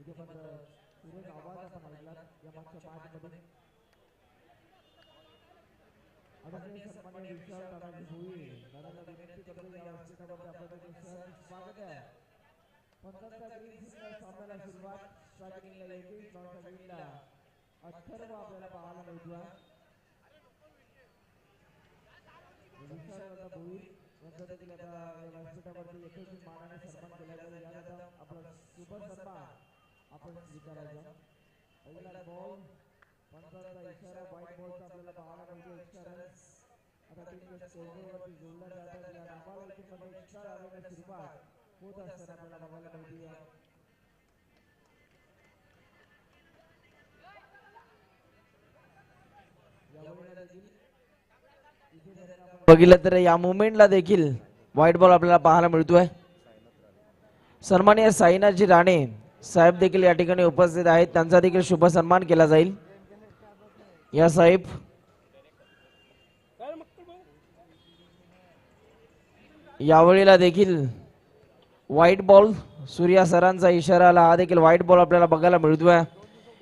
खूप चांगला चेंडू इथे मात्र सुरेख आवाज आपण ऐकला या मागच्या मॅचमध्ये आदरणीय सन्माननीय विशाल दादाजी भोई दादाला विनंती करतो या व्यासपीठावरती आपलं सर स्वागत आहे पंचाहत्तर ग्रीन सिग्नल सामन्याला सुरुवात स्ट्रायकिंगला योगेश नॉनच्या विंगला अथर्व आपल्याला पाहायला मिळतोय विशाल दादा भोई यांचा देखील आता या व्यासपीठावरती यथोचित मानाने सन्मान केला जाईल यानंतर आपला शुभ सन्मान आपण स्वीकारायचा पहिला बॉल पंचाचा इशारा व्हाईट बॉलचा आपल्याला पाहायला मिळतो. एक्स्ट्रा रन्स आता टीमच्या स्कोरवरती जोडला जातात या नाबाद टीममध्ये एक्स्ट्रा आलेल्या सुरुवात होत असताना आपल्याला बघायला मिळते. या बघितलं तर या मुवमेंटला देखील व्हाईट बॉल आपल्याला पाहायला मिळतोय. सन्मान्य साईनाजी राणे साहेब देखील या ठिकाणी उपस्थित आहेत. त्यांचा देखील शुभ सन्मान केला जाईल. या साहेब. यावेळेला देखील व्हाईट बॉल सूर्या सरांचा इशारा आला. हा देखील व्हाईट बॉल आपल्याला बघायला मिळतोय.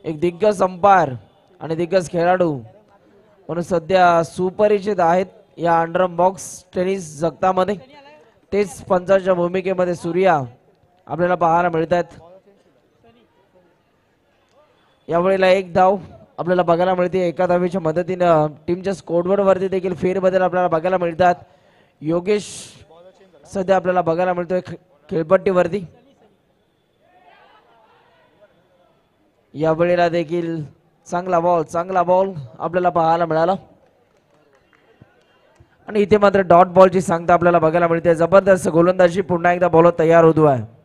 एक दिग्गज अंपायर आणि दिग्गज खेळाडू म्हणून सध्या सुपरिचित आहेत या अंडरम बॉक्स टेनिस जगतामध्ये. तेच पंचाच्या भूमिकेमध्ये सूर्या आपल्याला पाहायला मिळत आहेत यावेळेला एक धाव आपल्याला बघायला मिळते. एका धावेच्या मदतीनं टीमच्या स्कोडवर वरती देखील फेरबदल आपल्याला बघायला मिळतात. योगेश सध्या आपल्याला बघायला मिळतोय खे- खेळपट्टीवरती. यावेळेला देखील चांगला बॉल चांगला बॉल आपल्याला पाहायला मिळाला. आणि इथे मात्र डॉट बॉलची सांगता आपल्याला बघायला मिळते. जबरदस्त गोलंदाजी पुन्हा एकदा बॉल तयार होतो आहे.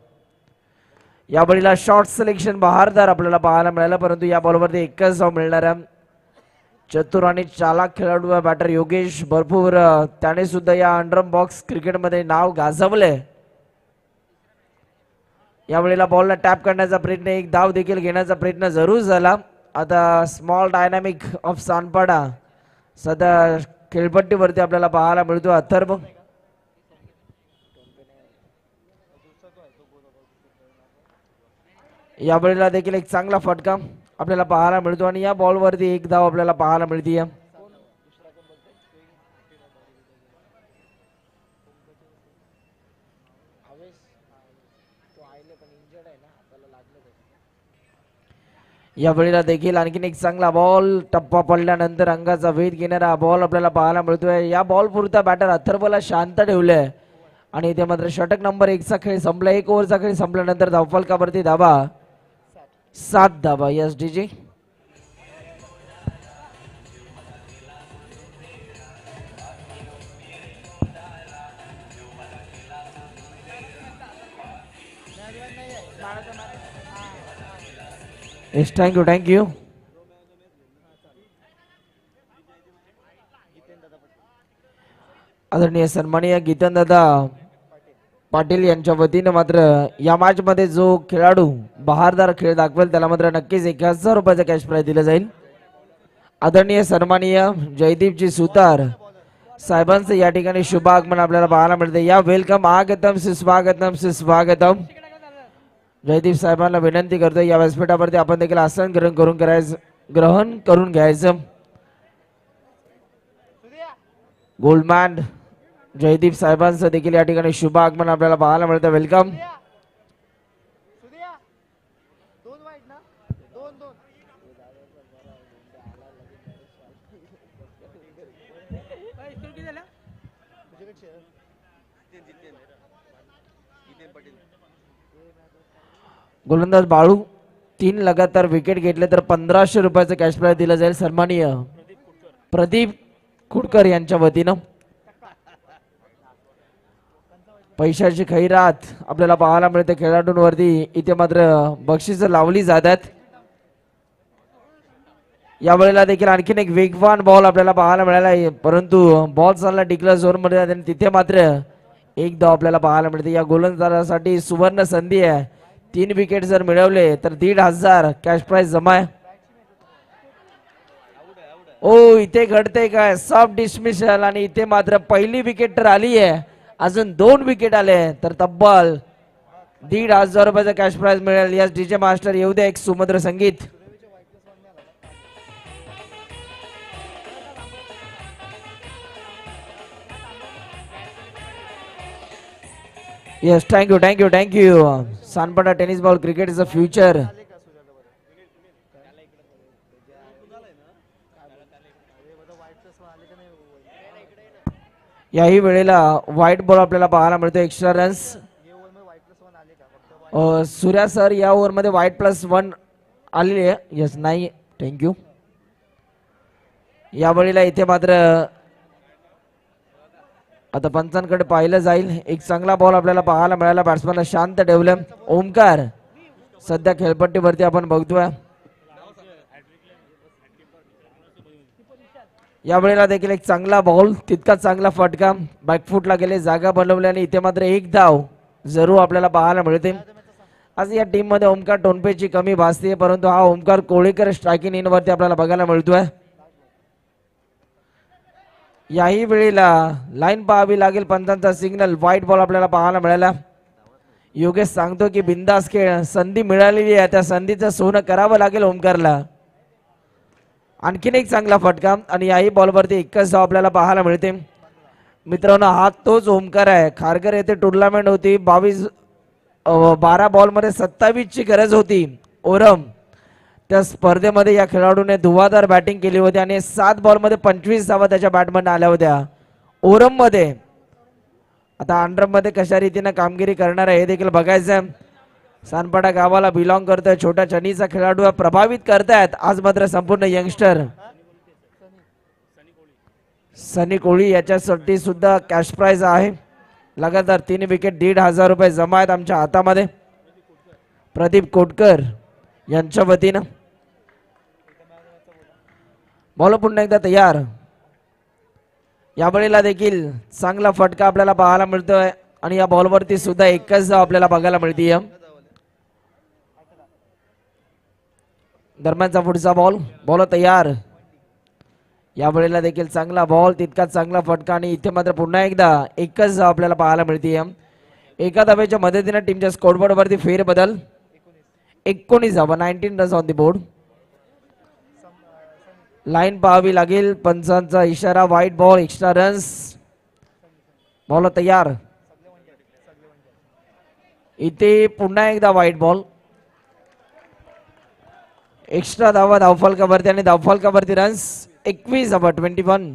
या बळीला शॉर्ट सिलेक्शन बहारदार आपल्याला पाहायला मिळालं परंतु या बॉलवरती एकच धाव मिळणार आहे. चतुर आणि चालाक खेळाडू बॅटर योगेश भरपूर. त्याने सुद्धा या अंडरम बॉक्स क्रिकेटमध्ये नाव गाजवलंय. यावेळेला बॉलला टॅप करण्याचा प्रयत्न एक धाव देखील घेण्याचा प्रयत्न जरूर झाला. आता स्मॉल डायनामिक ऑफ सानपाडा. सध्या खेळपट्टीवरती आपल्याला पाहायला मिळतो. अथर्व यावेळेला देखील एक चांगला फटका आपल्याला पाहायला मिळतो आणि या बॉलवरती एक धाव आपल्याला पाहायला मिळते या वेळेला देखील आणखीन एक चांगला बॉल टप्पा पडल्यानंतर अंगाचा वेध घेणारा बॉल आपल्याला पाहायला मिळतोय. या बॉल पुरता बॅटर अथर्वला शांत ठेवलंय. आणि इथे मात्र षटक नंबर एकचा खेळ संपला. एक ओव्हरचा खेळ संपल्यानंतर धावफलकावरती धाबा सात धाबा yes DJ? Yes thank you thank you आदरणीय सन्माननीय गीतन दादा पाटील यांच्या वतीनं मात्र या मॅच मध्ये जो खेळाडू बहारदार खेळ दाखवेल त्याला मात्र नक्कीच एक हजार रुपयाचा कॅश प्राईज दिलं जाईल. आदरणीय सन्माननीय जयदीपजी सुतार साहेबांचं या ठिकाणी शुभ आगमन आपल्याला पाहायला मिळते या वेलकम आगतम सुस्वागतम सुस्वागतम. जयदीप साहेबांना विनंती करतो या व्यासपीठावरती आपण देखील आसन ग्रहण करून करायचं ग्रहण करून घ्यायचं. गोल्डमॅन जयदीप साहेबांचं देखील या ठिकाणी शुभ आगमन आपल्याला पाहायला मिळतं. वेलकम गोलंदाज बाळू तीन लगातार विकेट घेतले तर पंधराशे रुपयाचं कॅश प्राईज दिलं जाईल. सन्माननीय प्रदीप खुडकर यांच्या वतीनं. पैशाची खैरात आपल्याला पाहायला मिळते. खेळाडूंवरती इथे मात्र बक्षीस लावली जातात. यावेळेला देखील आणखीन एक वेगवान बॉल आपल्याला पाहायला मिळाला आहे. परंतु बॉल चालला डिक्लेअर झोनमध्ये आणि तिथे मात्र एक धाव आपल्याला पाहायला मिळते. या गोलंदाजासाठी सुवर्ण संधी आहे. तीन विकेट जर मिळवले तर दीड हजार कॅश प्राईज जमा आहे. ओ इथे घडते काय? सॉफ्ट डिसमिसल आणि इथे मात्र पहिली विकेट तर आली आहे. अजून दोन विकेट आले तर तब्बल दीड हजार रुपयाचा कॅश प्राइज मिळेल. यस डीजे मास्टर येऊ द्या एक सुमद्र संगीत. Yes thank you thank you thank you सानपटा tennis ball cricket is a future याही वेळेला व्हाईट बॉल आपल्याला पाहायला मिळतो. एक्स्ट्रा रन्स सूर्या सर या ओव्हरमध्ये व्हाईट प्लस वन आलेली आहे. यस नाही. थँक्यू या वेळेला इथे मात्र आता पंचांकडे पाहिलं जाईल. एक चांगला बॉल आपल्याला पाहायला मिळाला. बॅट्समॅनला शांत ठेवलं. ओमकार सध्या खेळपट्टीवरती आपण बघतोय. या वेळेला देखील एक चांगला बॉल तितका चांगला फटका. बॅकफूटला गेले जागा बनवल्याने इथे मात्र एक धाव जरूर आपल्याला पाहायला मिळते. आज या टीममध्ये ओमकार टोनपेची कमी भासते परंतु हा ओमकार कोळीकर स्ट्रायकिंग इन वरती आपल्याला बघायला मिळतोय. याही वेळेला लाईन पाहावी लागेल पंतांचा सिग्नल व्हाईट बॉल आपल्याला पाहायला मिळाला. योगेश सांगतो की बिंदास खेळ संधी मिळालेली आहे. त्या संधीचं सोनं करावं लागेल ओमकारला. आणखीन एक चांगला फटका आणि याही बॉलवरती एकच धाव आपल्याला पाहायला मिळते. मित्रांनो हा तोच ओमकार आहे. खारकर येथे टुर्नामेंट होती. बावीस बारा बॉलमध्ये सत्तावीसची गरज होती. ओरम त्या स्पर्धेमध्ये या खेळाडूने धुवाधार बॅटिंग केली होती आणि सात बॉलमध्ये पंचवीस धावा त्याच्या बॅटमधून आल्या होत्या. ओरममध्ये आता अंडरमध्ये कशा रीतीनं कामगिरी करणार आहे हे देखील बघायचं आहे. सानपाडा गावाला बिलॉंग करतोय. छोट्या चनीचा खेळाडू प्रभावित करतायत. आज मात्र संपूर्ण यंगस्टर. सनी कोळी याच्यासाठी सुद्धा कॅश प्राइज आहे. लगातार तीन विकेट दीड हजार रुपये जमा आहेत आमच्या हातामध्ये. प्रदीप कोटकर यांच्या वतीनं. बॉल पुन्हा एकदा तयार. या वेळेला देखील चांगला फटका आपल्याला पाहायला मिळतोय. आणि या बॉलवरती सुद्धा एकच धाव आपल्याला बघायला मिळते दरम्यानचा पुढचा बॉल बॉल तयार. या वेळेला देखील चांगला बॉल तितकाच चांगला फटका आणि इथे मात्र पुन्हा एकदा एकच आपल्याला पाहायला मिळते एका धाब्याच्या मदतीने टीमच्या स्कोरबोर्ड वरती फेरबदल. एकोणीस धावा nineteen runs on the board line पाहावी लागेल. पंचांचा इशारा white ball extra runs ball तयार. इथे पुन्हा एकदा व्हाईट बॉल एक्स्ट्रा धावा धावफलकावरती आणि धावफलकावरती रन्स एकवीस धावा ट्वेंटी वन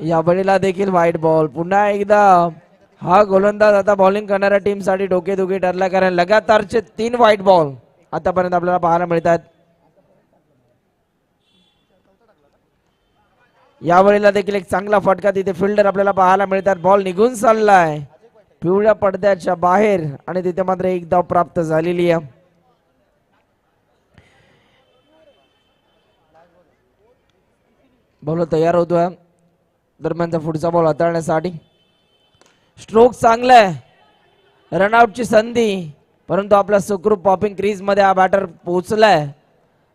या बळीला देखील व्हाईट बॉल पुन्हा एकदा हा गोलंदाज आता बॉलिंग करणाऱ्या टीमसाठी डोकेदुखी ठरला कारण लगातारचे तीन व्हाईट बॉल आतापर्यंत आपल्याला पाहायला मिळतात यावेळेला देखील एक चांगला फटका तिथे फिल्डर आपल्याला पाहायला मिळतात बॉल निघून चाललाय पिवळ्या पडद्याच्या बाहेर आणि तिथे मात्र एक धाव प्राप्त झालेली आहे. बॉल तयार होतोय. दरम्यानचा पुढचा बॉल हाताळण्यासाठी. स्ट्रोक चांगला आहे. रनआउटची संधी. परंतु आपला सुखरूप पॉपिंग क्रीजमध्ये हा बॅटर पोहोचलाय.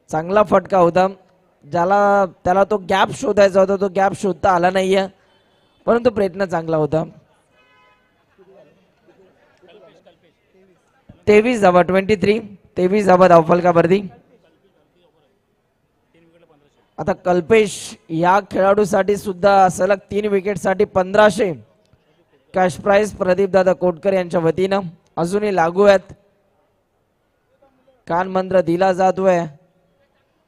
चांगला फटका होता. ज्याला त्याला तो गॅप शोधायचा होता. तो गॅप शोधता आला नाहीये. परंतु प्रयत्न चांगला होता. तेवीस धावा ट्वेंटी थ्री तेवीस धावा धावफलकावरती आता कल्पेश या खेळाडूसाठी सुद्धा सलग तीन विकेटसाठी पंधराशे. कॅश प्राईज प्रदीपदादा कोटकर यांच्या वतीनं. अजूनही लागू आहेत. कान मंत्र दिला जातोय.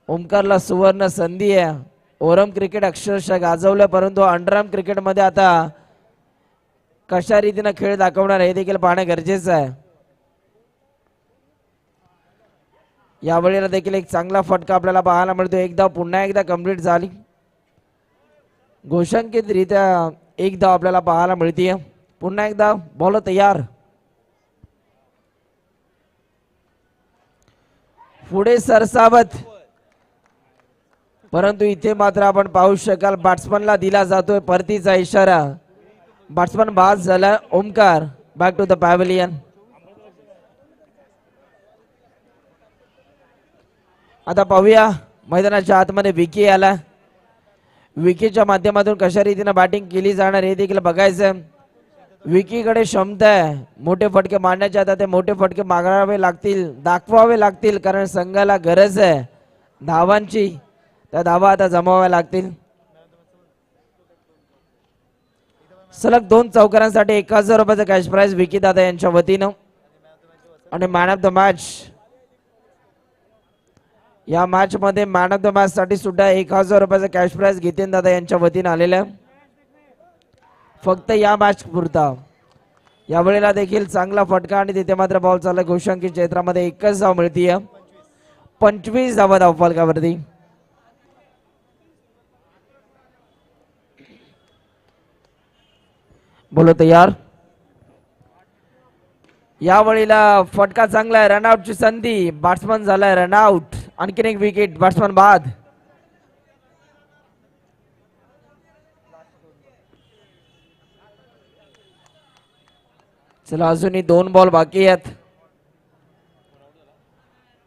ओमकारला सुवर्ण संधी आहे. ओरम क्रिकेट अक्षरशः गाजवलं परंतु अंडरआर्म क्रिकेटमध्ये आता कशा रीतीनं खेळ दाखवणार हे देखील पाहणं गरजेचं आहे. यावेळेला देखील एक चांगला फटका आपल्याला पाहायला मिळतो. एकदा पुन्हा एकदा कंप्लीट झाली. घोषांकितरित्या एक धाव आपल्याला पाहायला मिळते पुन्हा एकदा बॉल तयार. पुढे सरसावत. परंतु इथे मात्र आपण पाहू शकाल बॅट्समनला दिला जातोय परतीचा इशारा. बॅट्समन बाद झाला Omkar. Back to the pavilion आता पाहूया मैदानाच्या आतमध्ये विकी आला. विकीच्या माध्यमातून कशा रीतीनं बॅटिंग केली जाणार हे देखील बघायचं. विकीकडे क्षमता आहे. मोठे फटके मारण्याचे आता ते मोठे फटके मागावे लागतील दाखवावे लागतील कारण संघाला गरज आहे. धावांची. त्या धावा आता जमाव्या लागतील. सलग दोन चौकारांसाठी एक हजार रुपयाचं कॅश प्राईज विकी दादा यांच्या वतीनं. आणि मॅन ऑफ द मॅच या मॅच मध्ये मॅन ऑफ द मॅच साठी सुद्धा एक हजार रुपयाचा कॅश प्राईज घेतेन दादा यांच्या वतीनं आलेलं फक्त या मॅच पुरता. यावेळेला देखील चांगला फटका आणि तिथे मात्र बॉल चालला. घोषांकित क्षेत्रामध्ये एकच धाव मिळतीय. पंचवीस धावा धाव फलकावरती बोलो तयार? यावेळेला फटका चांगला आहे. रनआउटची संधी. बॅट्समन झालाय. रनआउट एक विकेट बैट्समैन बाद। चला अजूनही दोन बॉल बाकी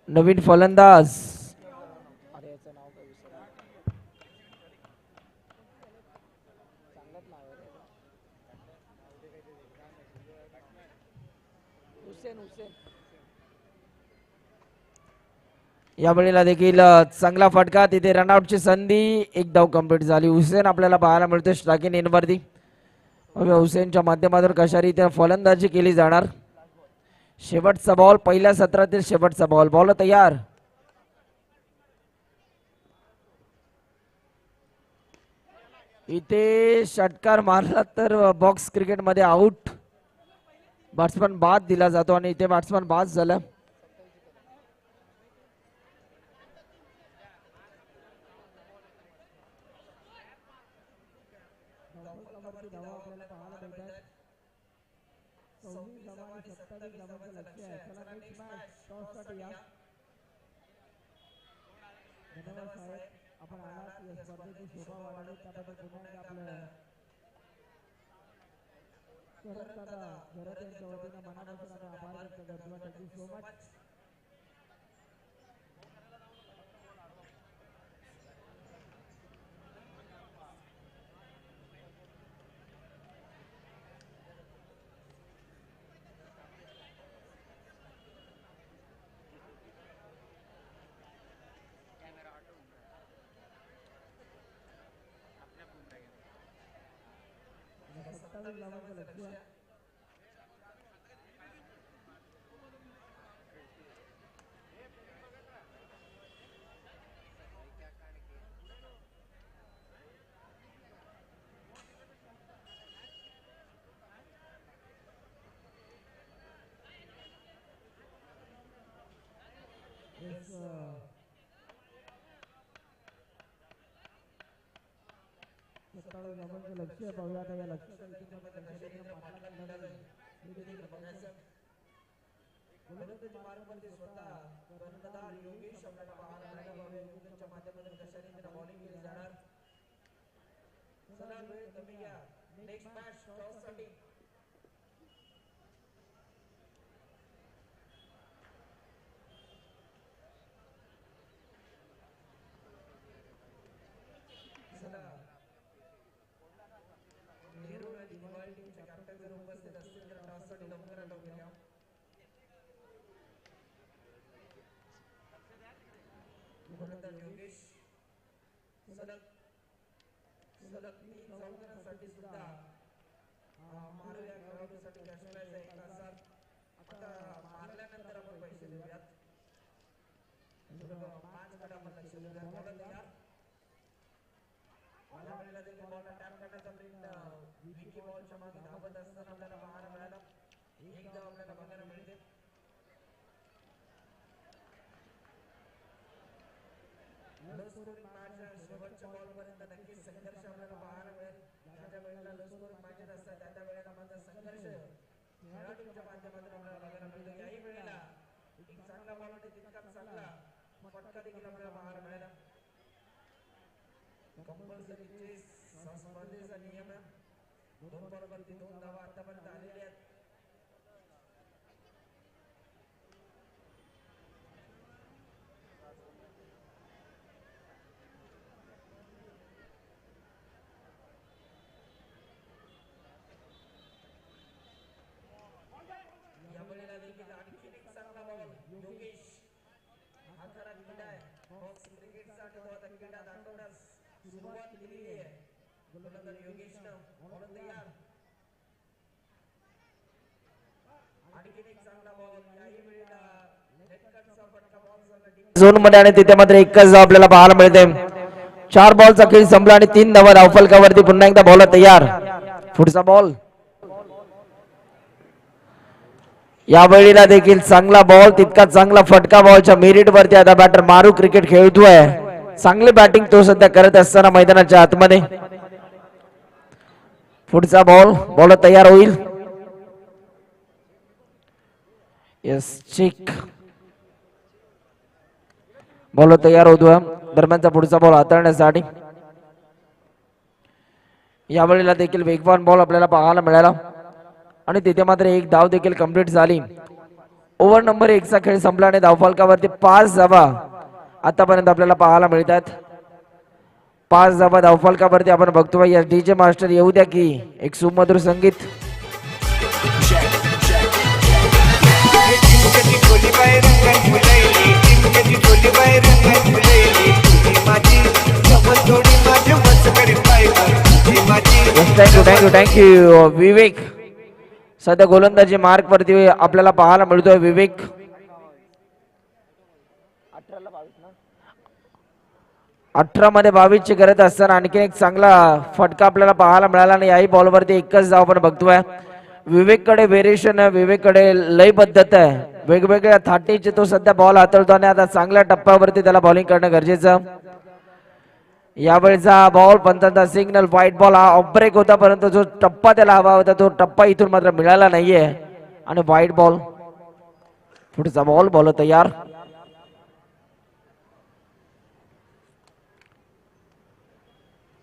नवीन फलंदाज। या वेळेला देखील चांगला फटका. तिथे रनआउटची संधी एक धाव कंप्लीट झाली. हुसेन आपल्याला पाहायला मिळतोय श्राकिन इनवरती हुसेनच्या माध्यमातून कशा रीतीने फलंदाजी केली जाणार. शेवटचा बॉल पहिल्या सत्रातील शेवटचा बॉल बॉल तयार. इथे षटकार मारला तर बॉक्स क्रिकेटमध्ये आउट बॅट्समन बाद दिला जातो आणि इथे बॅट्समन बाद झाला धावांवरती धावा आपल्याला पाहायला मिळतात सव्वीस धावा आणि सत्तावीस धावांचं लक्ष आहे चला नेक्स्ट मॅच टॉससाठी या धन्यवाद साहेब आपण आलात या स्पर्धेची शोभा वाढवली त्याबद्दल पुन्हा एकदा आपलं शरद दादा शरद यांच्या वतीनं मनापासून आपण आभार व्यक्त करतो थँक्यू सो मच सत्तावीस धावांचं लक्ष आहे Yes, uh, सत्तावीस धावांचं लक्ष आहे पाहूया आता या लक्षाच्या इतिहासामध्ये कशा रीतीने पाठलाग केला जाईल हे देखील बघायचं आहे. गोलंदाजी मार्गावरती स्वतः कर्णधार योगेश आपल्याला पाहायला मिळाला पाहूया योगेशच्या माध्यमातून कशा रीतीने बॉलिंग केली जाणार चला वेळ कमी घ्या नेक्स्ट मॅच टॉससाठी चला नेहरू आणि दिवाळी टीमचे कॅप्टन जर उपस्थित असतील तर टॉससाठी लवकर लवकर या गोलंदाज योगेश सलग सलग तीन चौकारांसाठी सुद्धा अं, मारलेल्या खेळाडूसाठी कॅश प्राइज आहे एक हजार आता मारल्यानंतर आपण पैसे देऊयात पाच कडे आपण लक्ष देऊया बॉलर तयार या वेळेला देखील बॉलला टॅप करण्याचा प्रयत्न विकी बॉलच्या मागे धावत असताना आपल्याला पाहायला मिळाला एक धाव आपल्याला बघायला मिळते लो स्कोरिंग मॅच शेवटच्या बॉलपर्यंत नक्कीच संघर्ष आपल्याला पाहायला मिळेल ज्या ज्या वेळेला लो स्कोरिंग मॅचेस असतात त्या त्या वेळेला मात्र संघर्ष खेळाडूंच्या माध्यमातून आपल्याला बघायला मिळतो याही वेळेला एक चांगला बॉल आणि तितकाच चांगला फटका देखील आपल्याला पाहायला मिळाला कंपल्सरी चेस स्पर्धेचा नियम आहे दोन बॉलवरती दोन धावा आतापर्यंत आलेल्या आहेत. सुरुवात केली आहे. गोलंदर योगेशनं परंतु या आणखीन एक चांगला बॉल काही वेळेला झोनमध्ये आणि तिथे मात्र एकच धाव आपल्याला पाहायला मिळते चार बॉलचा खेळ संपला आणि तीन धावा. धावफलकावरती पुन्हा एकदा बॉल तयार. पुढचा बॉल या वेळेला देखील चांगला बॉल तितका चांगला फटका बॉलच्या मेरिट वरती आता बॅटर मारू क्रिकेट खेळतोय. चांगली बॅटिंग तो सध्या करत असताना मैदानाच्या आतमध्ये. पुढचा बॉल बॉल तयार होईल. येस चिक बॉल तयार होतो. दरम्यानचा पुढचा बॉल हाताळण्यासाठी. यावेळेला देखील वेगवान बॉल आपल्याला पाहायला मिळाला. आणि तिथे मात्र एक धाव देखील कंप्लीट झाली. ओव्हर नंबर एकचा खेळ संपला आणि धावफलकावरती पाच धावा. आतापर्यंत आपल्याला पाहायला मिळतात. पाच धावा धावफलकावरती आपण बघतो या डीजे मास्टर येऊ द्या की एक सुमधुर संगीत. थँक्यू थँक्यू थँक्यू विवेक सध्या गोलंदाजी मार्क वरती आपल्याला पाहायला मिळतोय विवेक अठरा मध्ये गरज असताना आणखी एक चांगला फटका आपल्याला पाहायला मिळाला आणि याही बॉलवरती एकच धाव आपण बघतोय. विवेककडे व्हेरिएशन आहे विवेककडे लय पद्धत आहे. वेगवेगळ्या थाटीचे तो सध्या बॉल हाताळतो आणि आता चांगल्या टप्प्यावरती त्याला बॉलिंग करणं गरजेचं. यावेळेचा बॉल पंतांचा सिग्नल व्हाईट बॉल हा ऑफ ब्रेक होता परंतु जो टप्पा त्याला हवा होता तो टप्पा इथून मात्र मिळाला नाहीये. आणि व्हाईट बॉल पुढचा बॉल बॉल तयार.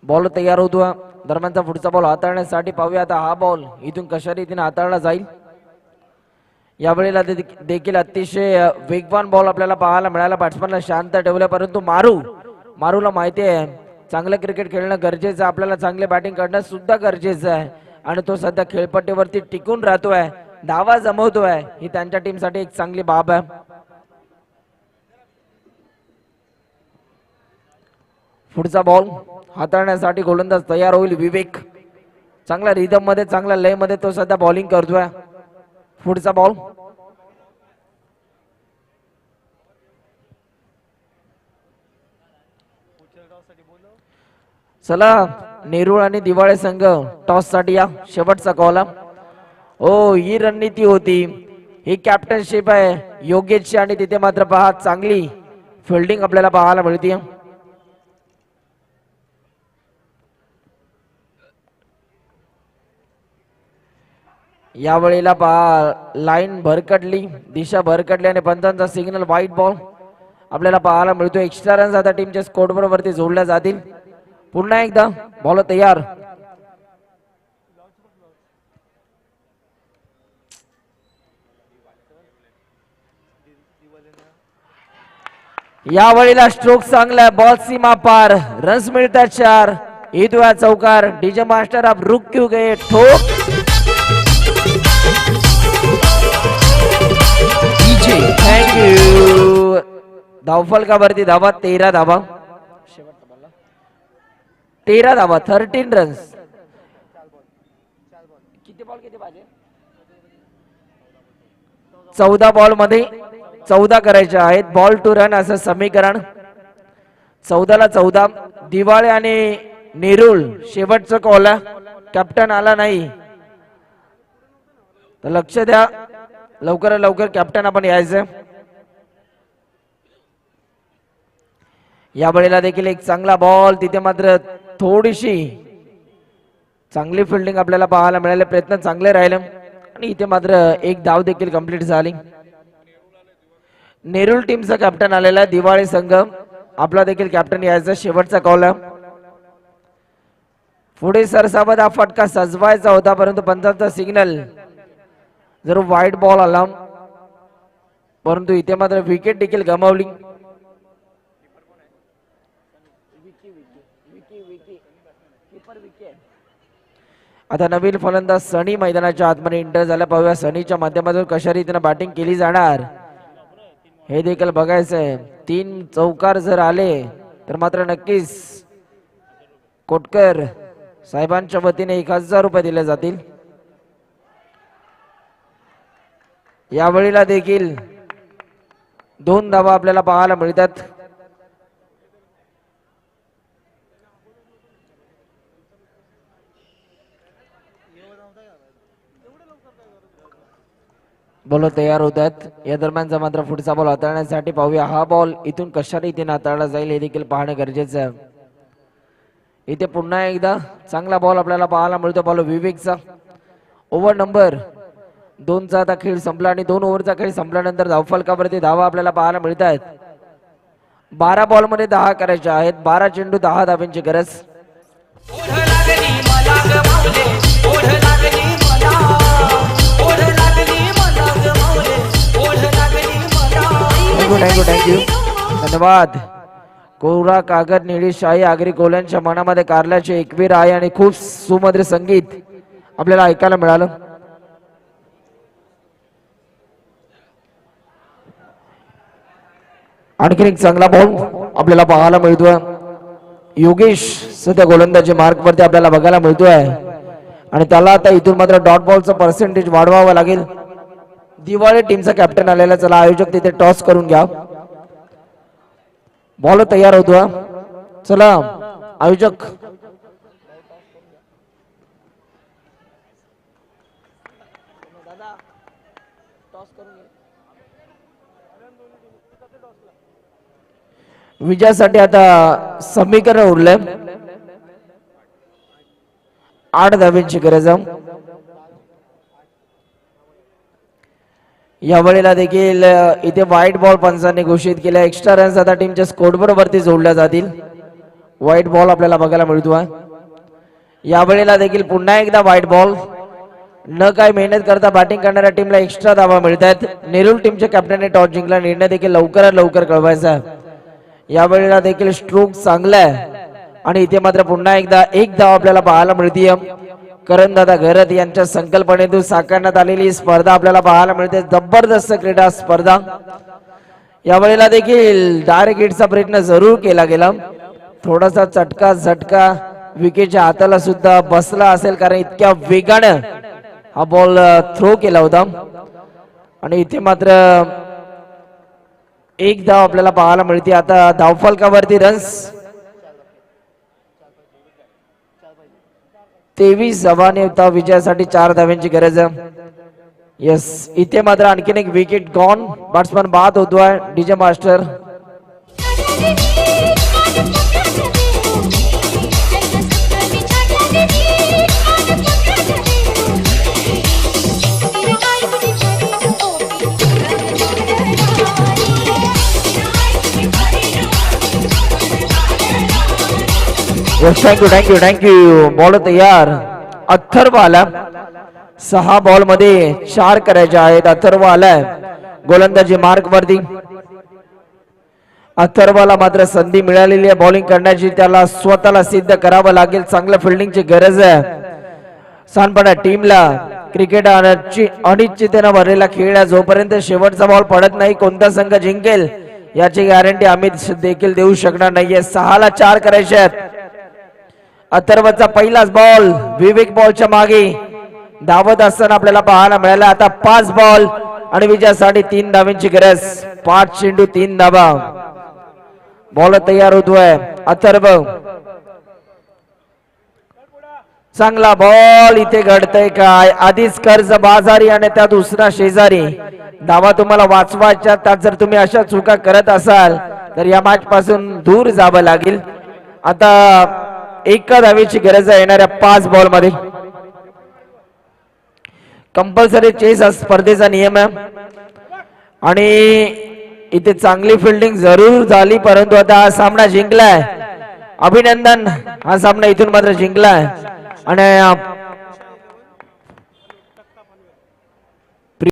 बॉल तयार होतो. दरम्यानचा पुढचा बॉल हाताळण्यासाठी पाहूया आता हा बॉल इथून कशा रीतीने हाताळला जाईल. यावेळेला देखील अतिशय वेगवान बॉल आपल्याला पाहायला मिळाला. बॅट्समॅनला शांत ठेवलं परंतु मारू मारूला माहिती आहे. चांगलं क्रिकेट खेळणं गरजेचं आहे. आपल्याला चांगले बॅटिंग करणं सुद्धा गरजेचं आहे. आणि तो सध्या खेळपट्टीवरती टिकून राहतोय. धावा जमवतोय. ही त्यांच्या टीमसाठी एक चांगली बाब आहे. पुढचा बॉल हाताळण्यासाठी गोलंदाज तयार होईल विवेक. चांगल्या रिदममध्ये चांगल्या लयमध्ये तो सध्या बॉलिंग करतोय. पुढचा बॉल चला नेरूळ आणि दिवाळे संघ टॉससाठी या शेवटचा कॉल हो. ही रणनीती होती. ही कॅप्टनशिप आहे. योगेशची आणि तिथे मात्र पहा चांगली फिल्डिंग आपल्याला पाहायला मिळते या वेळेला पहा लाईन भरकटली दिशा भरकटली आणि पंतांचा सिग्नल व्हाईट बॉल आपल्याला पाहायला मिळतो एक्स्ट्रा रन्स आता टीमच्या स्कोर वरती जोडल्या जातील. पुन्हा एकदा बॉल तयार. या वेळेला स्ट्रोक चांगला बॉल सीमा पार. रन्स मिळतात चार. ईदुआ चौकार. डीजे मास्टर आप रुक क्यू गए ठोक. धावफळ का भरती धावा? तेरा धावा. तेरा धावा. थर्टीन रन्स किती बॉल किती पाहिजे चौदा बॉलमध्ये चौदा करायचे आहेत. बॉल टू रन असं समीकरण. चौदाला चौदा. दिवाळे आणि नेरुळ. शेवटचं कॉल कॅप्टन आला नाही. तर लक्ष द्या. लवकर लवकर कॅप्टन आपण यायचं या वेळेला देखील एक चांगला बॉल तिथे मात्र थोडीशी चांगली फिल्डिंग आपल्याला पाहायला मिळाले. प्रयत्न चांगले राहिले. आणि इथे मात्र एक धाव देखील कंप्लीट झाली. नेरुल टीमचा कॅप्टन आलेला आहे दिवाळी संघ. आपला देखील कॅप्टन यायचा शेवटचा कॉल पुढे सरसावत हा फटका सजवायचा होता परंतु पंचांचा सिग्नल जर वाईट बॉल आला परंतु इथे मात्र विकेट देखील गमावली. आता नवीन फलंदाज सनी मैदानाच्या आतमध्ये इंटर झाला. पाहूया सनीच्या माध्यमातून कशा रीतीनं बॅटिंग केली जाणार. हे देखील बघायचं आहे तीन चौकार जर आले तर मात्र नक्कीच कोटकर साहेबांच्या वतीने एक हजार रुपये दिले जातील. यावेळीला देखील दोन धावा आपल्याला पाहायला मिळतात. बॉल तयार होत आहेत या दरम्यानचा मात्र पुढचा बॉल हाताळण्यासाठी पाहूया. हा बॉल इथून कशा रीतीने हाताळला जाईल हे देखील पाहणं गरजेचं आहे. इथे पुन्हा एकदा चांगला बॉल आपल्याला पाहायला मिळतो. बॉल विवेकचा. ओव्हर नंबर दोनचा आता खेळ संपला आणि दोन ओव्हरचा खेळ संपल्यानंतर धावफलकावरती धावा आपल्याला पाहायला मिळत आहेत बारा बॉलमध्ये दहा करायच्या आहेत. बारा चेंडू दहा धाव्यांची गरज. थँक्यू थँक्यू थँक्यू धन्यवाद. कोरा कागद निळी शाही आगरी कोल्यांच्या मनामध्ये कारल्याचे एकवीर आहे आणि खूप सुमधुर संगीत आपल्याला ऐकायला मिळालं. आणखीन एक चांगला बॉल आपल्याला पाहायला मिळतोय. योगेश सध्या गोलंदाजी मार्क वरती आपल्याला बघायला मिळतोय. आणि त्याला आता इथून मात्र डॉट बॉलचं पर्सेंटेज वाढवावं लागेल. दिवाळी टीमचा कॅप्टन आलेला चला आयोजक तिथे टॉस करून घ्या. बॉल तयार होतो चला आयोजक. विजयासाठी आता समीकरण उरलंय. आठ धाब्यांची गरज आहे. यावेळेला देखील इथे व्हाईट बॉल पंचांनी घोषित केल्या एक्स्ट्रा रन्स आता टीमच्या स्कोरबोर्ड जोडल्या जातील. व्हाईट बॉल आपल्याला बघायला मिळतो आहे यावेळेला देखील पुन्हा एकदा व्हाईट बॉल न काय मेहनत करता बॅटिंग करणाऱ्या टीमला एक्स्ट्रा धावा मिळत आहेत नेरुल टीमच्या कॅप्टनने टॉस जिंकला. निर्णय देखील लवकरात लवकर कळवायचा. आहे यावेळेला देखील स्ट्रोक चांगला आहे. आणि इथे मात्र पुन्हा एकदा एक धाव आपल्याला पाहायला मिळतीय. करणदादा घरत यांच्या संकल्पनेतून साकारण्यात आलेली स्पर्धा आपल्याला पाहायला मिळते. जबरदस्त क्रीडा स्पर्धा. यावेळेला देखील डायरेक्ट हिटचा प्रयत्न जरूर केला गेला. थोडासा चटका झटका विकेटच्या हाताला सुद्धा बसला असेल कारण इतक्या वेगानं हा बॉल थ्रो केला होता. आणि इथे मात्र एक धाव आपल्याला पाहायला मिळते. आता धावफलकावरती रन्स तेवीस धावाने होता विजयासाठी चार धाव्यांची गरज आहे. येस इथे मात्र आणखीन एक विकेट गॉन बॅट्समन बाद होतोय. DJ master yes thank you thank you thank you ball तयार. अथर्व आला सहा बॉलमध्ये चार करायचे आहेत. अथर्व आलाय गोलंदाजी मार्क वरती अथर्वाला मात्र संधी मिळालेली आहे. बॉलिंग करण्याची त्याला स्वतःला सिद्ध करावं लागेल. चांगल्या फिल्डिंगची गरज आहे. सांडपाडा टीमला क्रिकेट अनिश्चितेनं भरलेला खेळ आहे. जोपर्यंत शेवटचा बॉल पडत नाही कोणता संघ जिंकेल याची गॅरंटी आम्ही देखील देऊ शकणार नाहीये. सहाला चार करायचे आहेत. अथर्वचा पहिलाच बॉल विवेक बॉलच्या मागे. धावत असताना आपल्याला पाहायला मिळाला आता पाच बॉल आणि विजयासाठी तीन धाव्यांची गरज. पाच चेंडू तीन धावा. बॉल तयार होतोय. अथर्व. चांगला बॉल इथे घडतय काय? आधीच कर्ज बाजारी आणि त्या दुसरा शेजारी. धावा तुम्हाला वाचवायच्या त्यात जर तुम्ही अशा चुका करत असाल तर या मॅच पासून दूर जावं लागेल. आता एका धावेची गरज आहे येणाऱ्या पाच बॉलमध्ये. कंपल्सरी चेस स्पर्धेचा नियम आहे. आणि इथे चांगली फिल्डिंग जरूर झाली परंतु आता हा सामना जिंकलाय. अभिनंदन हा सामना इथून मात्र जिंकलाय. आणि